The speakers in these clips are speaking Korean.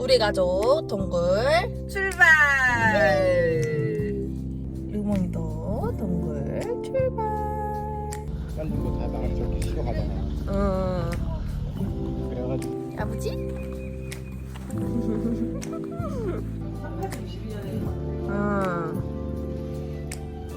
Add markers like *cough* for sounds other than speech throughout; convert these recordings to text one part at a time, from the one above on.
우리 가족 동굴 출발! 루몽이도 동굴 출발! 잘린 거다 나가 저렇게 싫어하잖아. 응. 그래가지고 아버지? 음.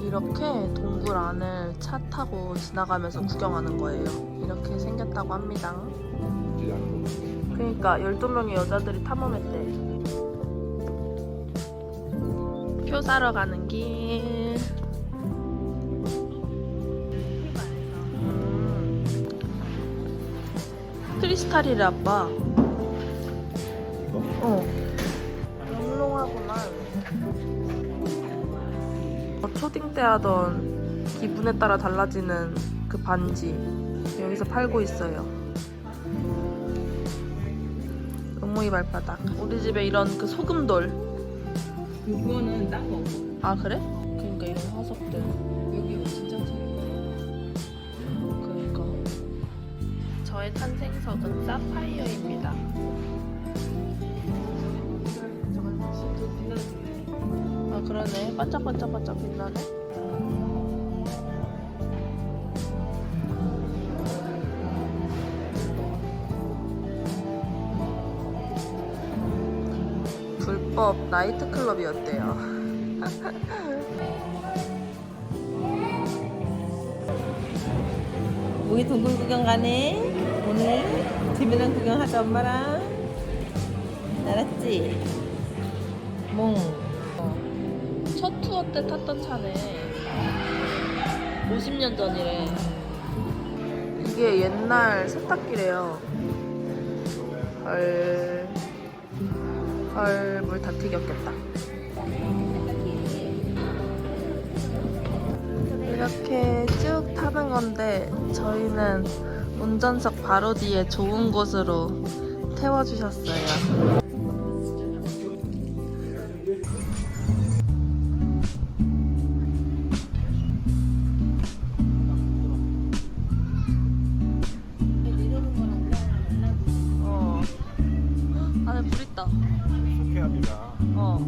*laughs* 이렇게 동굴 안을 차 타고 지나가면서 구경하는 거예요. 이렇게 생겼다고 합니다. 그러니까 12명의 여자들이 탐험했대. 표 사러 가는 길. 음. 크리스탈이래 아빠. 어. 영롱하구만. 어, 초딩 때 하던 기분에 따라 달라지는 그 반지 여기서 팔고 있어요. 어머니 발바닥. 우리 집에 이런 그 소금돌. 요거는 딴 거고 아 그래? 그러니까 이런 화석들. 여기 진짜 차이 그러니까. 저의 탄생석은 사파이어입니다. 아 그러네. 반짝반짝반짝 빛나네. 불법 나이트클럽이었대요. 우리 동굴 구경 가네 오늘 집이랑 구경하자 엄마랑 알았지? 몽 첫 투어 때 탔던 차네. 50년 전이래. 이게 옛날 세탁기래요. 헐. 헐, 물 다 튀겼겠다. 이렇게 쭉 타는 건데, 저희는 운전석 바로 뒤에 좋은 곳으로 태워주셨어요. 합니다. 어.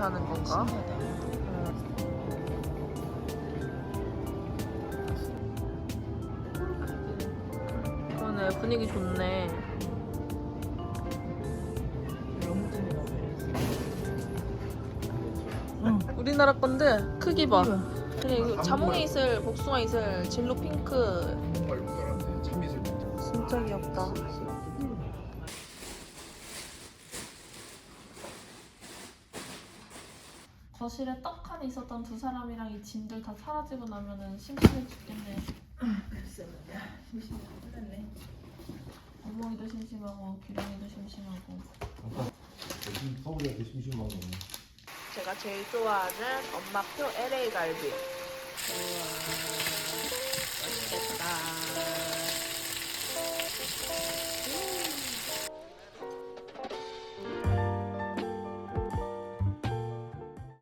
하는 건가? 그러네. 분위기 좋네. 우리나라 건데 크기 봐. 그래 이거 자몽에 있을 복숭아 있을 진로 핑크. 진짜 귀엽다. 거실에 떡하니 있었던 두 사람이랑 이 짐들 다 사라지고 나면은 심심해 죽겠네. 글쎄 말이야. 심심해 죽겠네. 어머니도 심심하고 기령이도 심심하고. 아까 요즘 서울에도 심심하고. 제가 제일 좋아하는 엄마표 LA 갈비. 우와. 맛있겠다.